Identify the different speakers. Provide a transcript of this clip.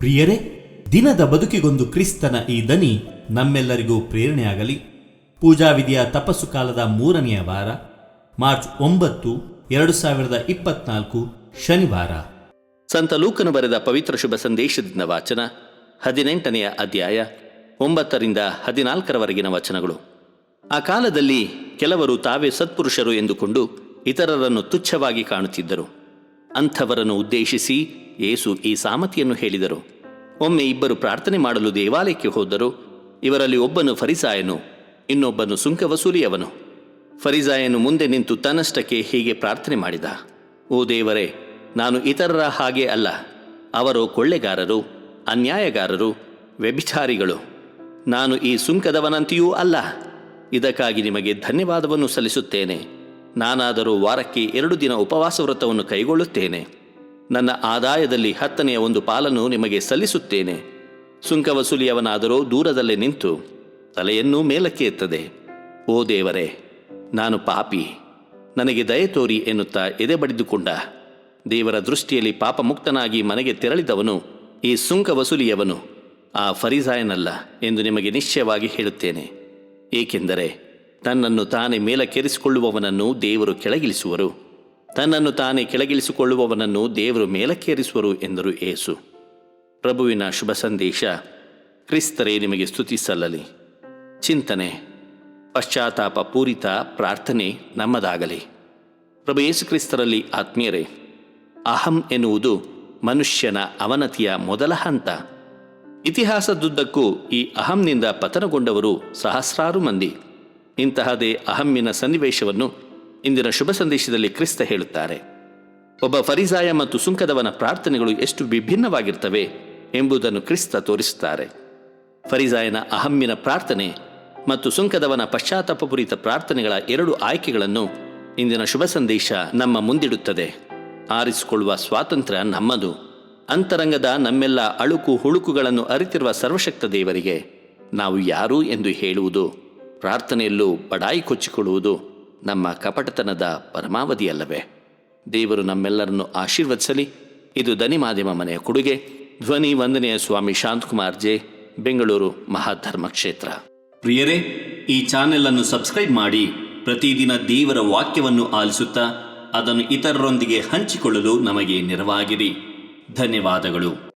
Speaker 1: ಪ್ರಿಯರೇ, ದಿನದ ಬದುಕಿಗೊಂದು ಕ್ರಿಸ್ತನ ಈ ದನಿ ನಮ್ಮೆಲ್ಲರಿಗೂ ಪ್ರೇರಣೆಯಾಗಲಿ. ಪೂಜಾ ವಿಧಿಯ ತಪಸ್ಸು ಕಾಲದ ಮೂರನೆಯ ವಾರ, ಮಾರ್ಚ್ ಒಂಬತ್ತು, ಎರಡು ಸಾವಿರದ ಇಪ್ಪತ್ನಾಲ್ಕು, ಶನಿವಾರ.
Speaker 2: ಸಂತ ಲೂಕನು ಬರೆದ ಪವಿತ್ರ ಶುಭ ಸಂದೇಶದಿಂದ ವಾಚನ, ಹದಿನೆಂಟನೆಯ ಅಧ್ಯಾಯ, ಒಂಬತ್ತರಿಂದ ಹದಿನಾಲ್ಕರವರೆಗಿನ ವಚನಗಳು. ಆ ಕಾಲದಲ್ಲಿ ಕೆಲವರು ತಾವೇ ಸತ್ಪುರುಷರು ಎಂದುಕೊಂಡು ಇತರರನ್ನು ತುಚ್ಛವಾಗಿ ಕಾಣುತ್ತಿದ್ದರು. ಅಂಥವರನ್ನು ಉದ್ದೇಶಿಸಿ ಯೇಸು ಈ ಸಾಮತಿಯನ್ನು ಹೇಳಿದರು. ಒಮ್ಮೆ ಇಬ್ಬರು ಪ್ರಾರ್ಥನೆ ಮಾಡಲು ದೇವಾಲಯಕ್ಕೆ ಹೋದರು. ಇವರಲ್ಲಿ ಒಬ್ಬನು ಫರಿಸಾಯನು, ಇನ್ನೊಬ್ಬನು ಸುಂಕ ವಸೂಲಿಯವನು ಫರಿಸಾಯನು ಮುಂದೆ ನಿಂತು ತನ್ನಷ್ಟಕ್ಕೆ ಹೀಗೆ ಪ್ರಾರ್ಥನೆ ಮಾಡಿದ, ಓ ದೇವರೇ, ನಾನು ಇತರರ ಹಾಗೆ ಅಲ್ಲ. ಅವರು ಕೊಳ್ಳೆಗಾರರು, ಅನ್ಯಾಯಗಾರರು, ವ್ಯಭಿಚಾರಿಗಳು. ನಾನು ಈ ಸುಂಕದವನಂತೆಯೂ ಅಲ್ಲ. ಇದಕ್ಕಾಗಿ ನಿಮಗೆ ಧನ್ಯವಾದವನ್ನು ಸಲ್ಲಿಸುತ್ತೇನೆ. ನಾನಾದರೂ ವಾರಕ್ಕೆ ಎರಡು ದಿನ ಉಪವಾಸ ವ್ರತವನ್ನು ಕೈಗೊಳ್ಳುತ್ತೇನೆ. ನನ್ನ ಆದಾಯದಲ್ಲಿ ಹತ್ತನೆಯ ಒಂದು ಪಾಲನ್ನು ನಿಮಗೆ ಸಲ್ಲಿಸುತ್ತೇನೆ. ಸುಂಕ ವಸೂಲಿಯವನಾದರೂ ದೂರದಲ್ಲೇ ನಿಂತು ತಲೆಯನ್ನೂ ಮೇಲಕ್ಕೆ ಎತ್ತದೆ. ಓ ದೇವರೇ, ನಾನು ಪಾಪಿ. ನನಗೆ ದಯೆ ತೋರಿ ಎನ್ನುತ್ತಾ ಎದೆ ಬಡಿದುಕೊಂಡ ದೇವರ ದೃಷ್ಟಿಯಲ್ಲಿ ಪಾಪ ಮುಕ್ತನಾಗಿ ಮನೆಗೆ ತೆರಳಿದವನು ಈ ಸುಂಕ ವಸೂಲಿಯವನು ಆ ಫರಿಸಾಯನಲ್ಲ ಎಂದು ನಿಮಗೆ ನಿಶ್ಚಯವಾಗಿ ಹೇಳುತ್ತೇನೆ. ಏಕೆಂದರೆ ತನ್ನನ್ನು ತಾನೇ ಮೇಲಕ್ಕೇರಿಸಿಕೊಳ್ಳುವವನನ್ನು ದೇವರು ಕೆಳಗಿಳಿಸುವರು. ತನ್ನನ್ನು ತಾನೇ ಕೆಳಗಿಳಿಸಿಕೊಳ್ಳುವವನನ್ನು ದೇವರು ಮೇಲಕ್ಕೇರಿಸುವರು ಎಂದರು ಏಸು ಪ್ರಭುವಿನ ಶುಭ ಸಂದೇಶ, ಕ್ರಿಸ್ತರೇ ನಿಮಗೆ ಸ್ತುತಿ ಸಲ್ಲಲಿ ಚಿಂತನೆ, ಪಶ್ಚಾತ್ತಾಪ ಪೂರಿತ ಪ್ರಾರ್ಥನೆ ನಮ್ಮದಾಗಲಿ. ಪ್ರಭು ಯೇಸು ಕ್ರಿಸ್ತರಲ್ಲಿ ಆತ್ಮೀಯರೇ, ಅಹಂ ಎನ್ನುವುದು ಮನುಷ್ಯನ ಅವನತಿಯ ಮೊದಲ ಹಂತ. ಇತಿಹಾಸದುದ್ದಕ್ಕೂ ಈ ಅಹಂನಿಂದ ಪತನಗೊಂಡವರು ಸಹಸ್ರಾರು ಮಂದಿ. ಇಂತಹದೇ ಅಹಮ್ಮಿನ ಸನ್ನಿವೇಶವನ್ನು ಇಂದಿನ ಶುಭ ಸಂದೇಶದಲ್ಲಿ ಕ್ರಿಸ್ತ ಹೇಳುತ್ತಾರೆ. ಒಬ್ಬ ಫರಿಸಾಯ ಮತ್ತು ಸುಂಕದವನ ಪ್ರಾರ್ಥನೆಗಳು ಎಷ್ಟು ವಿಭಿನ್ನವಾಗಿರ್ತವೆ ಎಂಬುದನ್ನು ಕ್ರಿಸ್ತ ತೋರಿಸುತ್ತಾರೆ. ಫರಿಸಾಯನ ಅಹಮ್ಮಿನ ಪ್ರಾರ್ಥನೆ ಮತ್ತು ಸುಂಕದವನ ಪಶ್ಚಾತ್ತಾಪಪೂರಿತ ಪ್ರಾರ್ಥನೆಗಳ ಎರಡು ಆಯ್ಕೆಗಳನ್ನು ಇಂದಿನ ಶುಭ ಸಂದೇಶ ನಮ್ಮ ಮುಂದಿಡುತ್ತದೆ. ಆರಿಸಿಕೊಳ್ಳುವ ಸ್ವಾತಂತ್ರ್ಯ ನಮ್ಮದು. ಅಂತರಂಗದ ನಮ್ಮೆಲ್ಲ ಅಳುಕು ಹುಳುಕುಗಳನ್ನು ಅರಿತಿರುವ ಸರ್ವಶಕ್ತ ದೇವರಿಗೆ ನಾವು ಯಾರು ಎಂದು ಹೇಳುವುದು? ಪ್ರಾರ್ಥನೆಯಲ್ಲೂ ಬಡಾಯಿ ಕೊಚ್ಚಿಕೊಳ್ಳುವುದು ನಮ್ಮ ಕಪಟತನದ ಪರಮಾವಧಿಯಲ್ಲವೇ. ದೇವರು ನಮ್ಮೆಲ್ಲರನ್ನು ಆಶೀರ್ವದಿಸಲಿ. ಇದು ದನಿ ಮಾಧ್ಯಮ ಮನೆಯ ಕೊಡುಗೆ. ಧ್ವನಿ ವಂದನೆಯ ಸ್ವಾಮಿ ಶಾಂತಕುಮಾರ್ ಜೆ, ಬೆಂಗಳೂರು ಮಹಾಧರ್ಮ ಕ್ಷೇತ್ರ.
Speaker 1: ಪ್ರಿಯರೇ, ಈ ಚಾನೆಲ್ ಅನ್ನು ಸಬ್ಸ್ಕ್ರೈಬ್ ಮಾಡಿ, ಪ್ರತಿದಿನ ದೇವರ ವಾಕ್ಯವನ್ನು ಆಲಿಸುತ್ತಾ, ಅದನ್ನು ಇತರರೊಂದಿಗೆ ಹಂಚಿಕೊಳ್ಳಲು ನಮಗೆ ನೆರವಾಗಿರಿ ಧನ್ಯವಾದಗಳು.